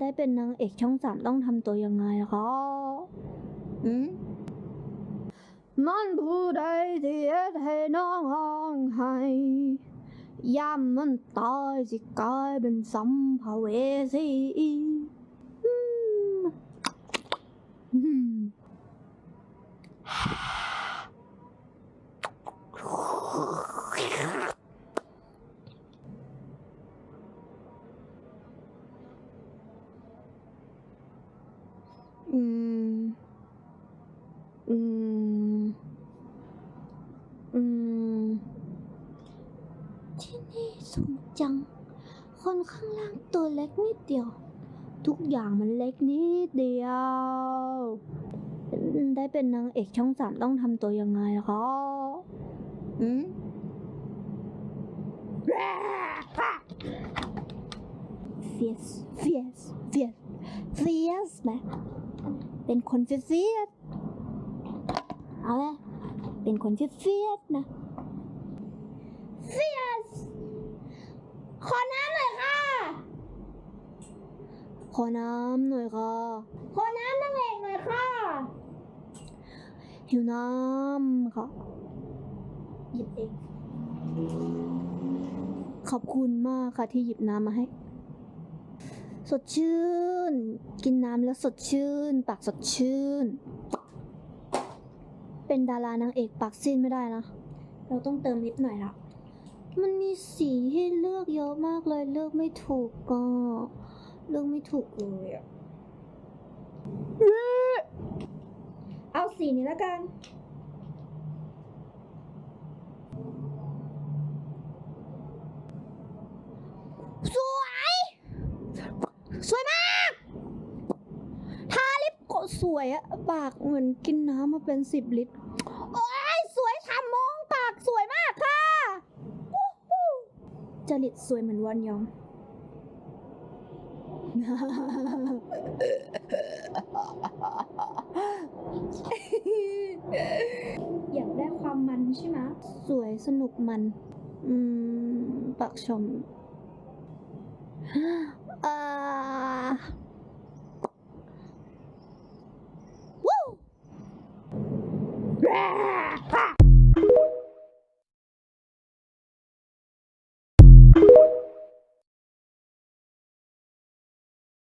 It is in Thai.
ได้เป็นนางเอกช่องสามต้องทำตัวยังไงล่ะคะอืมมันผู้ใดที่เอ็ดให้น้องห้องไห้ย่ำมันตายสิกลายเป็นสัมภเวสี อืม อืม อืม ที่นี่สูงจัง คนข้างล่างตัวเล็กนิดเดียว ทุกอย่างมันเล็กนิดเดียว ได้เป็นนางเอกช่องสามต้องทำตัวยังไงล่ะคะอืม fierce fierce fierce fierce ไหมเป็นคนเฟียสๆเอาละเป็นคนเฟียสๆนะ fierce ขอน้ำหน่อยค่ะ ขอน้ำหน่อยค่ะ ขอน้ำนางเอกหน่อยค่ะหิวน้ำค่ะหยิบเอง ขอบคุณมากค่ะที่หยิบน้ำมาให้ สดชื่น กินน้ำแล้วสดชื่น ปากสดชื่น เป็นดารานางเอกปากซีนไม่ได้นะ เราต้องเติมนิดหน่อยละมันมีสีให้เลือกเยอะมากเลยเลือกไม่ถูกก็ เลือกไม่ถูกเลยอะเอาสีนี้แล้วกัน สวย สวยมาก ทาลิปก็ สวยอะปากเหมือนกินน้ำมาเป็นสิบลิตร โอ้ยสวยทำมองปากสวยมากค่ะวู้ฮู้จริตสวยเหมือนวันยอง อยากได้ความมันใช่ไหมสวยสนุกมัน อืม ปักชมอ่า Yeah!